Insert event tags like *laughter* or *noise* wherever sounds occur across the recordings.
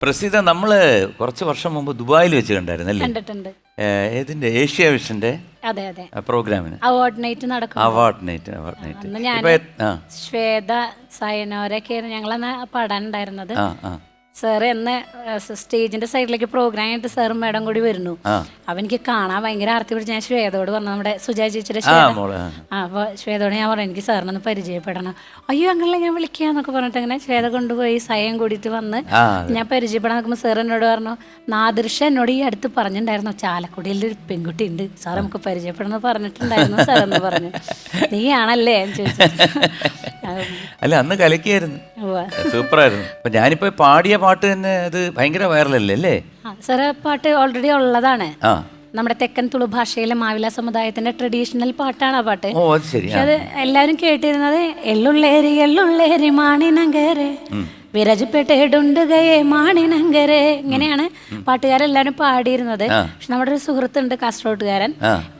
പ്രസീത നമ്മൾ കുറച്ച് വർഷം മുമ്പ് ദുബായിൽ വെച്ച് കണ്ടായിരുന്നല്ലേ കണ്ടിട്ടുണ്ട്. ഏഹ്, ഏതിന്റെ ഏഷ്യ വിഷന്റെ അതെ അതെ. പ്രോഗ്രാമിന്. അവാർഡ് നൈറ്റ് നടക്കും award night award night Shweta സയനോരൊക്കെയായിരുന്നു ഞങ്ങളന്ന് ആ. സാർ എന്നെ സ്റ്റേജിന്റെ സൈഡിലേക്ക് പ്രോഗ്രാം ആയിട്ട് സാറും മേഡം കൂടി വരുന്നു. അവനിക്ക് അപ്പൊ എനിക്ക് കാണാൻ ഭയങ്കര ആർത്തി പിടിച്ച് ഞാൻ ശ്വേതോട് പറഞ്ഞു നമ്മുടെ സുജാ ചേച്ചിയുടെ ശ്വേത. അപ്പോൾ ശ്വേതയോട് ഞാൻ പറഞ്ഞു എനിക്ക് സാറിനൊന്ന് പരിചയപ്പെടണം. അയ്യോ അങ്ങനെ ഞാൻ വിളിക്കാന്നൊക്കെ പറഞ്ഞിട്ട് അങ്ങനെ ശ്വേത കൊണ്ടുപോയി സയം കൂടിയിട്ട് വന്ന് ഞാൻ പരിചയപ്പെടാൻ നോക്കുമ്പോൾ സാർ എന്നോട് പറഞ്ഞു നാദൃശ എന്നോട് ഈ അടുത്ത് പറഞ്ഞിട്ടുണ്ടായിരുന്നു ചാലക്കുടിയിൽ ഒരു പെൺകുട്ടി ഉണ്ട് സാർ നമുക്ക് പരിചയപ്പെടണം പറഞ്ഞിട്ടുണ്ടായിരുന്നു സാർ എന്ന് പറഞ്ഞു. നീയാണല്ലേ? ചോദിച്ചു. *laughs* *laughs* അല്ല അന്ന് കലക്കിയായിരുന്നു. സൂപ്പർ സൂപ്പറായിരുന്നു. അപ്പൊ ഞാനിപ്പോ പാടിയ പാട്ട് തന്നെ അത് ഭയങ്കര വൈറലല്ലേ അല്ലേ? ആ പാട്ട് ഓൾറെഡി ഉള്ളതാണ്. നമ്മുടെ തെക്കൻ തുളു ഭാഷയിലെ മാവില സമുദായത്തിന്റെ ട്രഡീഷണൽ പാട്ടാണ് ആ പാട്ട്. അത് എല്ലാരും കേട്ടിരുന്നത് എള്ളുള്ളേരി എള്ളുള്ളേരി മാണിനങ്കരെ വിരജപ്പെട്ടേടുണ്ടുകയെ മാണിനങ്കരെ. ഇങ്ങനെയാണ് പാട്ടുകാരെല്ലാരും പാടിയിരുന്നത്. പക്ഷെ നമ്മുടെ ഒരു സുഹൃത്തുണ്ട് കാസർഗോട്ടുകാരൻ.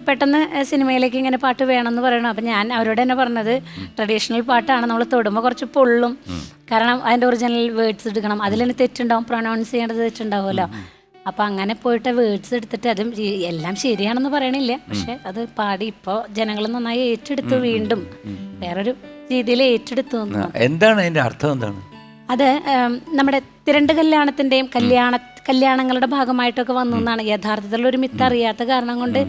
പെട്ടെന്ന് സിനിമയിലേക്ക് ഇങ്ങനെ പാട്ട് വേണമെന്ന് പറയണം. അപ്പം ഞാൻ അവരോട് തന്നെ പറഞ്ഞത് ട്രഡീഷണൽ പാട്ടാണ് നമ്മൾ തൊടുമ്പോൾ കുറച്ച് പൊള്ളും. കാരണം അതിന്റെ ഒറിജിനൽ വേർഡ്സ് എടുക്കണം അതിൽ തന്നെ തെറ്റുണ്ടാവും പ്രൊനൗൺസ് ചെയ്യേണ്ടത് തെറ്റുണ്ടാവുമല്ലോ. അപ്പം അങ്ങനെ പോയിട്ട് വേർഡ്സ് എടുത്തിട്ട് അതും എല്ലാം ശരിയാണെന്ന് പറയണില്ല. പക്ഷെ അത് പാടി ഇപ്പോൾ ജനങ്ങൾ നന്നായി ഏറ്റെടുത്തു വീണ്ടും. വേറൊരു രീതിയിൽ ഏറ്റെടുത്തു എന്താണ് അതിന്റെ അർത്ഥം എന്താണ്? അത് നമ്മുടെ തിരണ്ട് കല്യാണത്തിന്റെയും കല്യാണ കല്യാണങ്ങളുടെ ഭാഗമായിട്ടൊക്കെ വന്നു എന്നാണ് യഥാർത്ഥത്തിൽ ഒരു മിത്ത് അറിയാത്ത കാരണം കൊണ്ട്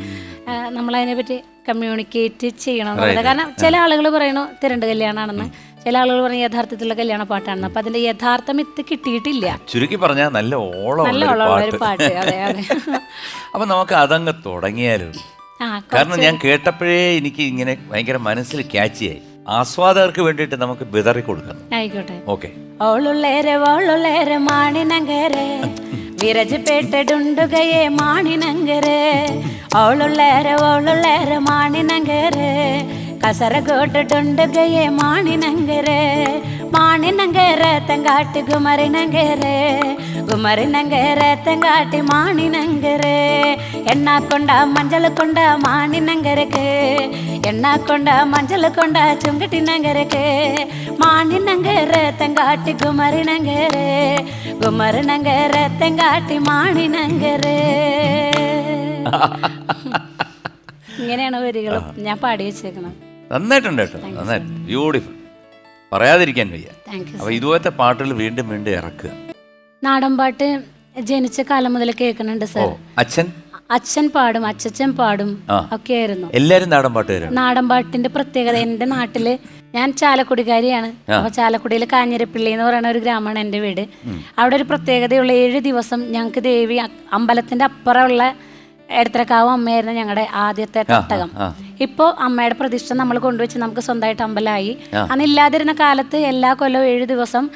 നമ്മളതിനെ പറ്റി കമ്മ്യൂണിക്കേറ്റ് ചെയ്യണം എന്നുള്ളത് കാരണം ചില ആളുകൾ പറയണു തിരണ്ട് കല്യാണമാണെന്ന് ചില ആളുകൾ പറഞ്ഞ യഥാർത്ഥത്തിലുള്ള കല്യാണ പാട്ടാണ് അപ്പൊ അതിന്റെ യഥാർത്ഥം ഇത് കിട്ടിയിട്ടില്ല. ചുരുക്കി പറഞ്ഞാൽ നല്ല ഓളം നല്ല ഉള്ള ഒരു പാട്ട്. അതെ അതെ. *laughs* അപ്പൊ നമുക്ക് അതങ്ങ് തുടങ്ങിയാലും? കാരണം ഞാൻ കേട്ടപ്പോഴേ എനിക്ക് ഇങ്ങനെ ഭയങ്കര മനസ്സിൽ ക്യാച്ചിയായി. ആസ്വാദകർക്ക് വേണ്ടിയിട്ട് നമുക്ക് ബിതറി കൊടുക്കണം ആയിക്കോട്ടെ. ഓക്കെ. ഓളുള്ളേരെ ഓളുള്ളേരെ മാണിനങ്കരെ വിരജപ്പെട്ടടുണ്ടുകയെ മാണിനങ്കരെ ഓളുള്ളേരെ ഓളുള്ളേരെ മാണിനങ്കരെ കസരഗോട്ടുണ്ടുകയെ മാണിനങ്കരെ മാണിനങ്കരെ തെങ്കാട്ടി കുമരിനങ്കരെ കുമരിനങ്കരെ തെങ്കാട്ടി മാണിനങ്കരെ എണ്ണ കൊണ്ട മஞ்சൾ കൊണ്ട മാണിനങ്കരക്ക് എണ്ണ കൊണ്ട മஞ்சൾ കൊണ്ട ചുങ്കട്ടിനങ്കരക്ക് മാണിനങ്കരെ തെങ്കാട്ടി കുമരിനങ്കരെ കുമരിനങ്കരെ തെങ്കാട്ടി മാണിനങ്കരെ ഇങ്ങനെയാണ് വരികളും ഞാൻ പാടി വെച്ചേക്കണം നന്നായിട്ടുണ്ട് കേട്ടോ നന്നായിട്ട് ബ്യൂട്ടിഫുൾ പറയാതിരിക്കാൻ വയ്യ. അപ്പൊ ഇതുപോലത്തെ പാട്ടുകൾ വീണ്ടും വീണ്ടും ഇറക്കുക. നാടൻ പാട്ട് ജനിച്ച കാലം മുതൽ കേൾക്കുന്നുണ്ട് സർ അച്ഛൻ? അച്ഛൻ പാടും അച്ഛൻ പാടും ഒക്കെ ആയിരുന്നു എല്ലാരും നാടൻ പാട്ടുകാരാണ് നാടൻ പാട്ടിന്റെ പ്രത്യേകത എന്റെ നാട്ടിൽ ഞാൻ ചാലക്കുടിക്കാരിയാണ്. അപ്പൊ ചാലക്കുടിയിലെ കാഞ്ഞിരപ്പള്ളി എന്ന് പറയുന്ന ഒരു ഗ്രാമമാണ് എന്റെ വീട്. അവിടെ ഒരു പ്രത്യേകതയുള്ള ഏഴ് ദിവസം ഞങ്ങൾക്ക് ദേവി അമ്പലത്തിന്റെ അപ്പുറമുള്ള എടത്തരക്കാവ് അമ്മയായിരുന്നു ഞങ്ങളുടെ ആദ്യത്തെ തട്ടകം. ഇപ്പോൾ അമ്മയുടെ പ്രതിഷ്ഠ നമ്മൾ കൊണ്ടുവച്ച് നമുക്ക് സ്വന്തമായിട്ട് അമ്പലമായി. അന്ന് ഇല്ലാതിരുന്ന കാലത്ത് എല്ലാ കൊല്ലവും ഏഴ് ദിവസം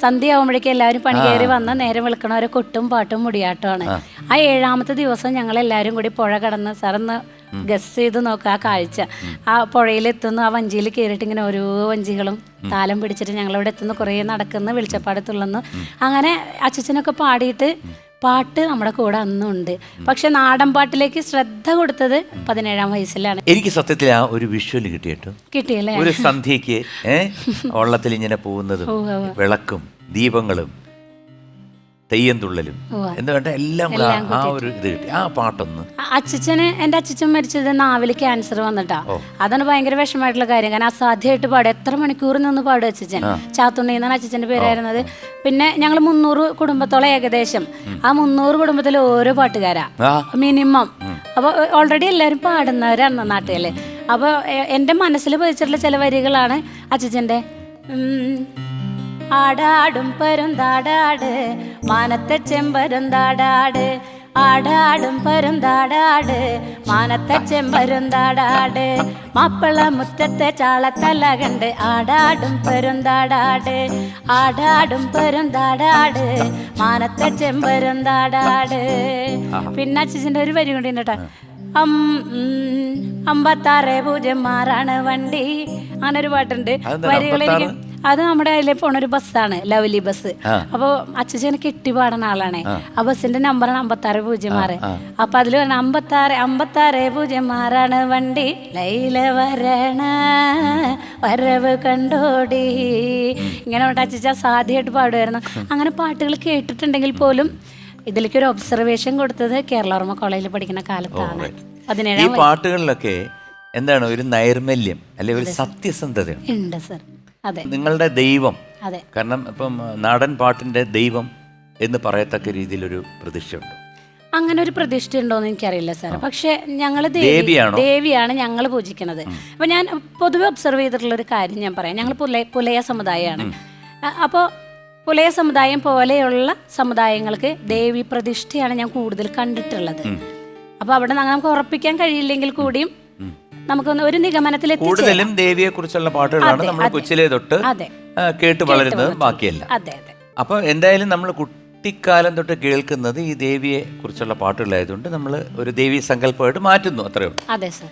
സന്ധ്യ ആവുമ്പോഴേക്കും എല്ലാവരും പണി കയറി വന്ന് നേരം വിളിക്കണവരെ കൊട്ടും പാട്ടും മുടിയാട്ടമാണ്. ആ. ഏഴാമത്തെ ദിവസം ഞങ്ങൾ എല്ലാവരും കൂടി പുഴ കടന്ന് സാറന്ന് ഗസ് ചെയ്ത് നോക്കുക ആ കാഴ്ച. ആ പുഴയിലെത്തുന്നു ആ വഞ്ചിയിൽ കയറിയിട്ട് ഇങ്ങനെ ഓരോ വഞ്ചികളും താലം പിടിച്ചിട്ട് ഞങ്ങളിവിടെ എത്തുന്നു കുറേ നടക്കുന്നു വെളിച്ചപ്പാട് തുള്ളുന്നു അങ്ങനെ അച്ഛനൊക്കെ പാടിയിട്ട് പാട്ട് നമ്മുടെ കൂടെ അന്നും ഉണ്ട് പക്ഷെ നാടൻ പാട്ടിലേക്ക് ശ്രദ്ധ കൊടുത്തത് പതിനേഴാം വയസ്സിലാണ്. എനിക്ക് സത്യത്തിൽ ആ ഒരു വിഷ്വൽ കിട്ടിയിട്ടു. കിട്ടിയല്ലേ? ഒരു സന്ധ്യക്ക് വള്ളത്തിൽ ഇങ്ങനെ പോകുന്നതും *laughs* വിളക്കും ദീപങ്ങളും തെയ്യം തുള്ളലും എന്ന് വേണ്ട എല്ലാം കൂടെ ആ- ഒരു ഇത് കിട്ടി. ആ പാട്ടൊന്ന്. അച്ഛന് എന്റെ എന്റെ അച്ഛച്ചൻ മരിച്ചത് നാവിൽ ക്യാൻസർ വന്നിട്ടാ. അതാണ് ഭയങ്കര വിഷമമായിട്ടുള്ള കാര്യം. കാരണം അസാധ്യമായിട്ട് പാടും. എത്ര മണിക്കൂർ നിന്ന് പാടും അച്ഛച്ചൻ? ചാത്തുണ്ണി എന്നാണ് അച്ഛച്ചന്റെ പേരായിരുന്നത് പിന്നെ ഞങ്ങൾ മുന്നൂറ് കുടുംബത്തോളം ഏകദേശം. ആ മുന്നൂറ് കുടുംബത്തിലെ ഓരോ പാട്ടുകാരാ. മിനിമം. അപ്പോൾ ഓൾറെഡി എല്ലാവരും പാടുന്നവരാണ് നാട്ടിലെ. അപ്പോൾ എന്റെ മനസ്സിൽ പതിച്ചിട്ടുള്ള ചില വരികളാണ് അച്ഛച്ചന്റെ ആടാടും പരുന്താടാട് മാനത്തെ ചെമ്പരുന്താടാട്. ആടാടും പരുന്താടാട് മാനത്തെ ചെമ്പരുന്താടാട്. മാപ്പിള മുറ്റത്തെ ചാളത്തല കണ്ട് ആടാടും പരുന്താടാട്. ആടാടും പരുന്താടാട് മാനത്തെ ചെമ്പരുന്താടാട്. പിന്നെ അച്ഛന്റെ ഒരു വരി കൊണ്ട് കേട്ടോ. അം അമ്പത്താറ് പൂജ്യം ആറാണ് വണ്ടി. അങ്ങനെ ഒരു പാട്ടുണ്ട്. അമ്പത്താറ്? അത് നമ്മുടെ അതിലെ പോണ ഒരു ബസ്സാണ് ലവ്ലി ബസ്. അപ്പോൾ അപ്പൊ അച്ഛനെ കെട്ടി പാടുന്ന ആളാണ്. ആ. ബസ്സിന്റെ നമ്പറാണ് അമ്പത്താറ് പൂജ്യം ആറ്. അപ്പൊ അതിൽ പറഞ്ഞ അമ്പത്താറ് അമ്പത്താറ് പൂജ്യം ആറാണ് വണ്ടി. ലൈല വരണ വരവ് കണ്ടോടി. ഇങ്ങനെ അച്ഛച്ച സാധ്യമായിട്ട് പാടുമായിരുന്നു അങ്ങനെ പാട്ടുകൾ കേട്ടിട്ടുണ്ടെങ്കിൽ പോലും ഇതിലേക്ക് ഒരു ഒബ്സർവേഷൻ കൊടുത്തത് കേരളവർമ്മ കോളേജിൽ പഠിക്കുന്ന കാലത്താണ്. ഈ പതിനേഴാം പാട്ടുകളിലൊക്കെ എന്താണ് ഒരു നൈർമല്യം അല്ലെ ഒരു സത്യസന്ധത ഉണ്ട്? സർ നിങ്ങളുടെ ദൈവം അതെ. കാരണം ഇപ്പം നാടൻ പാട്ടിന്റെ ദൈവം എന്ന് പറയത്തക്ക രീതിയിലൊരു പ്രതിഷ്ഠയുണ്ട്. അങ്ങനെ ഒരു പ്രതിഷ്ഠ ഉണ്ടോന്ന് എനിക്കറിയില്ല സാർ പക്ഷെ ഞങ്ങൾ ദേവിയാണ്? ദേവിയാണ് ഞങ്ങൾ പൂജിക്കുന്നത് അപ്പൊ ഞാൻ പൊതുവെ ഒബ്സർവ് ചെയ്തിട്ടുള്ള ഒരു കാര്യം ഞാൻ പറയാം. ഞങ്ങൾ പുലയ പുലയ സമുദായമാണ് അപ്പോൾ പുലയ സമുദായം പോലെയുള്ള സമുദായങ്ങൾക്ക് ദേവി പ്രതിഷ്ഠയാണ് ഞാൻ കൂടുതൽ കണ്ടിട്ടുള്ളത്. അപ്പോൾ അവിടെ നമുക്ക് ഉറപ്പിക്കാൻ കഴിയില്ലെങ്കിൽ കൂടിയും നമുക്കൊന്ന് ഒരു നിഗമനത്തിൽ കൂടുതലും ദേവിയെ കുറിച്ചുള്ള പാട്ടുകളാണ് നമ്മൾ കൊച്ചിലെ തൊട്ട് കേട്ട് വളരുന്നത് ബാക്കിയല്ല. അപ്പോൾ എന്തായാലും നമ്മൾ കുട്ടിക്കാലം തൊട്ട് കേൾക്കുന്നത് ഈ ദേവിയെ കുറിച്ചുള്ള പാട്ടുകളായതുകൊണ്ട് നമ്മൾ ഒരു ദേവി സങ്കല്പമായിട്ട് മാറ്റുന്നു അത്രയുള്ളൂ അതെ സർ.